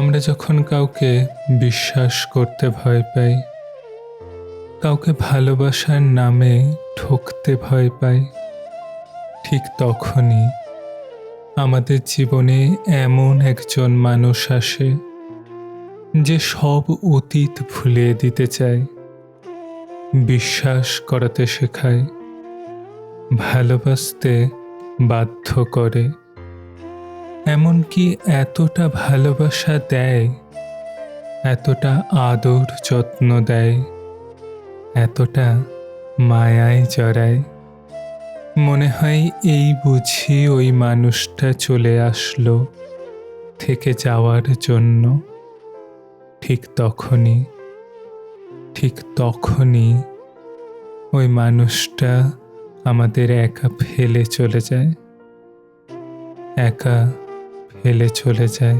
আমরা যখন কাউকে বিশ্বাস করতে ভয় পাই, কাউকে ভালোবাসার নামে ঠকতে ভয় পাই, ঠিক তখনই আমাদের জীবনে এমন একজন মানুষ আসে যে সব অতীত ভুলিয়ে দিতে চায়, বিশ্বাস করাতে শেখায়, ভালোবাসতে বাধ্য করে। এমনকি এতটা ভালোবাসা দেয়, এতটা আদর যত্ন দেয়, এতটা মায়ায় জড়ায়। মনে হয় এই বুঝি ওই মানুষটা চলে আসলো থেকে যাওয়ার জন্য। ঠিক তখনই ঠিক তখনই ওই মানুষটা আমাদের একা ফেলে চলে যায়। একা ফেলে চলে যায়।